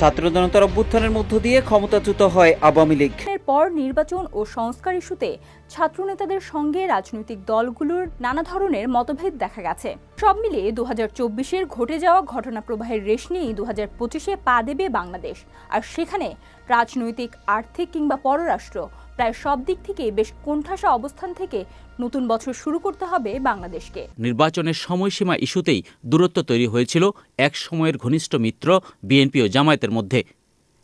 ছাত্র জনতার অভ্যুত্থানের মধ্য দিয়ে ক্ষমতাচ্যুত হয় আওয়ামী লীগ। পর নির্বাচন ও সংস্কার ইস্যুতে ছাত্রনেতাদের সঙ্গে রাজনৈতিক দলগুলোর নানা ধরনের মতভেদ দেখা গেছে। সব মিলিয়ে দু হাজার চব্বিশের ঘটে যাওয়া ঘটনা প্রবাহের রেশ নিয়েই দু হাজার পঁচিশে পা দেবে বাংলাদেশ। আর সেখানে রাজনৈতিক, আর্থিক কিংবা পররাষ্ট্র প্রায় সব দিক থেকে বেশ কোণঠাসা অবস্থান থেকে নতুন বছর শুরু করতে হবে বাংলাদেশকে। নির্বাচনের সময়সীমা ইস্যুতেই দূরত্ব তৈরি হয়েছিল এক সময়ের ঘনিষ্ঠ মিত্র, বিএনপি ও জামায়াতের মধ্যে।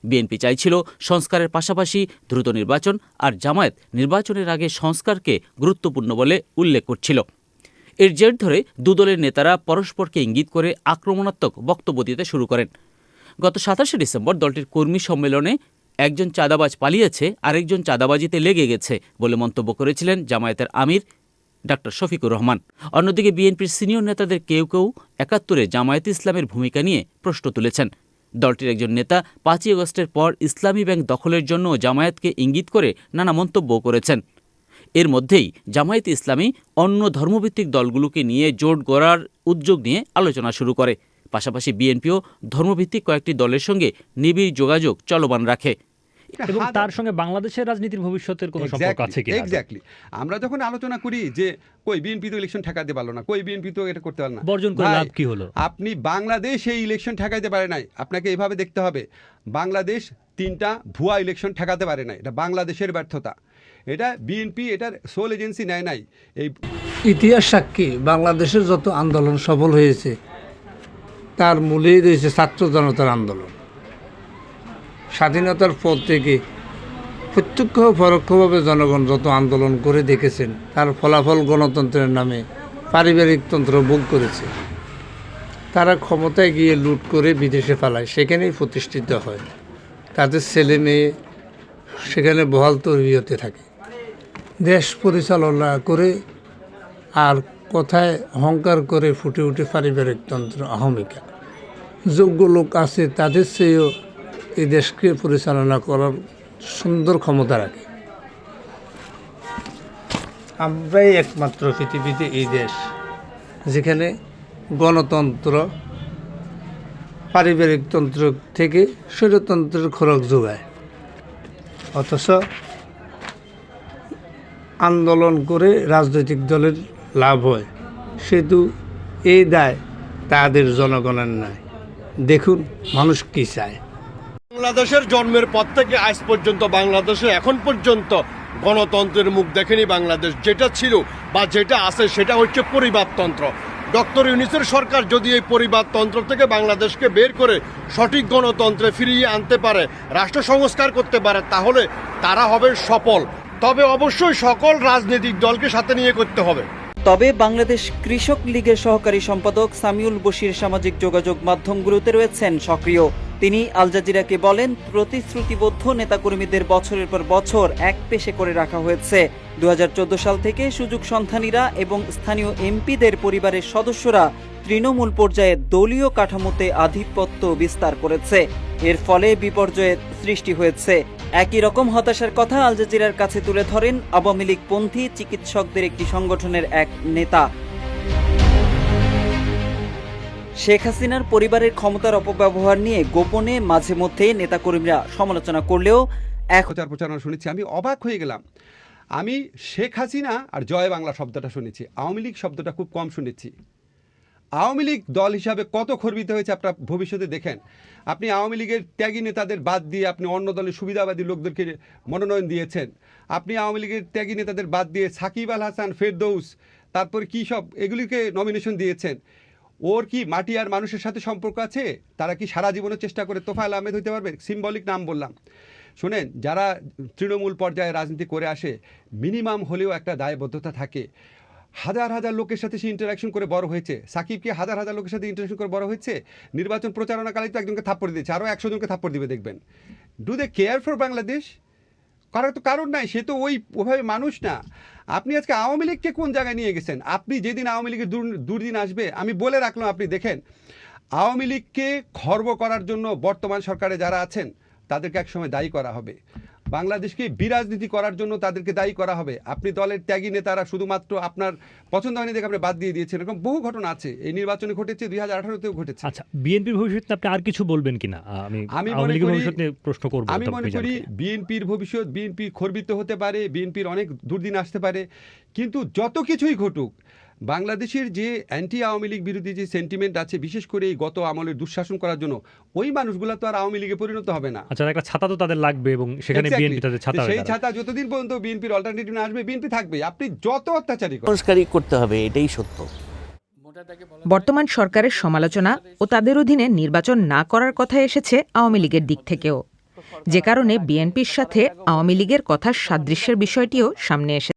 বিএনপি চাইছিল সংস্কারের পাশাপাশি দ্রুত নির্বাচন আর জামায়াত নির্বাচনের আগে সংস্কারকে গুরুত্বপূর্ণ বলে উল্লেখ করছিল। এর জের ধরে দুদলের নেতারা পরস্পরকে ইঙ্গিত করে আক্রমণাত্মক বক্তব্য দিতে শুরু করেন। গত সাতাশে ডিসেম্বর দলটির কর্মী সম্মেলনে একজন চাঁদাবাজ পালিয়েছে, আরেকজন চাঁদাবাজিতে লেগে গেছে বলে মন্তব্য করেছিলেন জামায়াতের আমির ডাক্তার শফিকুর রহমান। অন্যদিকে বিএনপির সিনিয়র নেতাদের কেউ কেউ একাত্তরে জামায়াত ইসলামের ভূমিকা নিয়ে প্রশ্ন তুলেছেন। দলটির একজন নেতা পাঁচই আগস্টের পর ইসলামী ব্যাংক দখলের জন্য জামায়াতকে ইঙ্গিত করে নানা মন্তব্য করেছেন। এর মধ্যেই জামায়াত ইসলামী অন্য ধর্মভিত্তিক দলগুলোকে নিয়ে জোট গড়ার উদ্যোগ নিয়ে আলোচনা শুরু করে। পাশাপাশি বিএনপিও ধর্মভিত্তিক কয়েকটি দলের সঙ্গে নিবিড় যোগাযোগ চলমান রাখে। এবং তার সঙ্গে বাংলাদেশের রাজনীতির ভবিষ্যতের কোনো সম্পর্ক আছে কি এক্স্যাক্টলি আমরা যখন আলোচনা করি যে কই বিএনপি তো ইলেকশন ঠেকাতে পারল না কই বিএনপি তো এটা করতে পারল না? বর্জন করে লাভ কি হলো? আপনি বাংলাদেশ এই ইলেকশন ঠেকাইতে পারে নাই আপনাকে এইভাবে দেখতে হবে। বাংলাদেশ তিনটা ভুয়া ইলেকশন ঠেকাতে পারে নাই এটা বাংলাদেশের ব্যর্থতা। এটা বিএনপি এটার সোল এজেন্সি নেয় নাই। এই ইতিহাস সাক্ষী বাংলাদেশের যত আন্দোলন সফল হয়েছে তার মূলেই রয়েছে ছাত্র জনতার আন্দোলন। স্বাধীনতার পর থেকে প্রত্যক্ষ পরোক্ষভাবে জনগণ যত আন্দোলন করে দেখেছেন, তার ফলাফল গণতন্ত্রের নামে পারিবারিক তন্ত্র ভোগ করেছে। তারা ক্ষমতায় গিয়ে লুট করে বিদেশে পালায়, সেখানেই প্রতিষ্ঠিত হয়। তাদের ছেলে মেয়ে সেখানে বহাল তরবিয়তে থাকে। দেশ পরিচালনা করে আর কথায় অহংকার করে ফুটে উঠে পারিবারিক তন্ত্র আহমিকা। যোগ্য লোক আছে, তাদের চেয়েও এই দেশকে পরিচালনা করার সুন্দর ক্ষমতা রাখে। আমরাই একমাত্র পৃথিবীতে এই দেশ, যেখানে গণতন্ত্র, পারিবারিক তন্ত্র থেকে স্বৈরতন্ত্রের খোরাক যোগায়। অথচ আন্দোলন করে রাজনৈতিক দলের লাভ হয়, সেহেতু এই দায় তাদের জনগণের নয় দেখুন মানুষ কি চায়। বাংলাদেশের জন্মের পর থেকে আজ পর্যন্ত বাংলাদেশে এখন পর্যন্ত গণতন্ত্রের মুখ দেখেনি বাংলাদেশ। যেটা ছিল বা যেটা আছে সেটা হচ্ছে পরিবারতন্ত্র। ডক্টর ইউনিসের সরকার যদি এই পরিবারতন্ত্র থেকে বাংলাদেশকে বের করে সঠিক গণতন্ত্রে ফিরিয়ে আনতে পারে, রাষ্ট্র সংস্কার করতে পারে, তাহলে তারা হবে সফল। তবে অবশ্যই সকল রাজনৈতিক দলকে সাথে নিয়ে করতে হবে। তবে বাংলাদেশ কৃষক লীগের সহকারী সম্পাদক সামিউল বশির সামাজিক যোগাযোগ মাধ্যমগুলোতে রয়েছেন সক্রিয়। তিনি আল জাজিরাকে বলেন, প্রতিশ্রুতিবদ্ধ নেতাকর্মীদের বছরের পর বছর এক পেশে করে রাখা হয়েছে। দু হাজার চোদ্দ সাল থেকে সুযোগ সন্ধানীরা এবং স্থানীয় এমপিদের পরিবারের সদস্যরা তৃণমূল পর্যায়ে দলীয় কাঠামোতে আধিপত্য বিস্তার করেছে। এর ফলে বিপর্যয়ের সৃষ্টি হয়েছে। একই রকম হতাশার কথা আল জাজিরার কাছে তুলে ধরেন আওয়ামী লীগ পন্থী চিকিৎসকদের একটি সংগঠনের এক নেতা। শেখ হাসিনার পরিবারের ক্ষমতার অপব্যবহার নিয়ে গোপনে মাঝে মধ্যে নেতাকর্মীরা সমালোচনা করলেও এক প্রচার প্রচারণা শুনেছি, আমি অবাক হয়ে গেলাম। আমি শেখ হাসিনা আর জয় বাংলা শব্দটা শুনেছি, আওয়ামী লীগ শব্দটা খুব কম শুনেছি। আওয়ামী লীগ দল হিসাবে কত খর্বিত হয়েছে আপনার ভবিষ্যতে দেখেন। আপনি আওয়ামী লীগের ত্যাগী নেতাদের বাদ দিয়ে আপনি অন্য দলের সুবিধাবাদী লোকদেরকে মনোনয়ন দিয়েছেন। আপনি আওয়ামী লীগের ত্যাগী নেতাদের বাদ দিয়ে সাকিব আল হাসান, ফেরদৌস, তারপর কী সব এগুলিকে নমিনেশন দিয়েছেন। ওর কি মাটি আর মানুষের সাথে সম্পর্ক আছে? তারা কি সারা জীবনের চেষ্টা করে তোফায়েল আহমেদ হইতে পারবে? সিম্বলিক নাম বললাম। শোনেন, যারা তৃণমূল পর্যায়ে রাজনীতি করে আসে মিনিমাম হলেও একটা দায়বদ্ধতা থাকে। হাজার হাজার লোকের সাথে সে ইন্টারাকশন করে বড় হয়েছে। সাকিবকে হাজার হাজার লোকের সাথে ইন্টারাকশন করে বড় হয়েছে। নির্বাচন প্রচারণাকালে তো একজনকে থাপ্পড় দিয়েছে আরও একশো জনকে থাপ্পড় দিবে দেখবেন। Do they care for Bangladesh করার তো কারণ নাই, সে তো ওই ওভাবে মানুষ না। আপনি আজকে আওয়ামী লীগকে কোন জায়গায় নিয়ে গেছেন? আপনি যেদিন আওয়ামী লীগের দুর- দুর্দিন আসবে, আমি বলে রাখলাম আপনি দেখেন, আওয়ামী লীগকে খর্ব করার জন্য বর্তমান সরকারে যারা আছেন, তাদেরকে একসময় দায়ী করা হবে। বাংলাদেশকে বিরাজনীতি করার জন্য তাদেরকে দায়ী করা হবে। আপনি দলের ত্যাগী নেতারা শুধুমাত্র আপনার পছন্দ হয়নি দেখে আপনি বাদ দিয়ে দিয়েছেন এরকম বহু ঘটনা আছে। এই নির্বাচনে ঘটেছে দুই হাজার আঠারোতেও ঘটেছে। আচ্ছা বিএনপির ভবিষ্যৎ আপনি আর কিছু বলবেন কিনা? আমি আমি মনে করি- প্রশ্ন করব আমি মনে করি বিএনপির ভবিষ্যৎ বিএনপি খর্বিত হতে পারে বিএনপির অনেক দুর্দিন আসতে পারে। কিন্তু যত কিছুই ঘটুক বাংলাদেশের যে অ্যান্টি আওয়ামী লীগ বিরোধী যে সেন্টিমেন্ট আছে বিশেষ করে এই গত আমলের দুঃশাসন করার জন্য ওই মানুষগুলো তো আর আওয়ামী লীগে পরিণত হবে না। আচ্ছা একটা ছাতা তো তাদের লাগবে এবং সেখানে বিএনপি তাদের ছাতা সেই ছাতা যতদিন পর্যন্ত বিএনপির অল্টারনেটিভ না আসবে বিএনপি থাকবে। আপনি যত অত্যাচারী করেন। সংস্কারই করতে হবে এটাই সত্য। বর্তমান সরকারের সমালোচনা ও তাদের অধীনে নির্বাচন না করার কথা এসেছে আওয়ামী লীগের দিক থেকেও। যে কারণে বিএনপির সাথে আওয়ামী লীগের কথা সাদৃশ্যের বিষয়টিও সামনে এসেছে।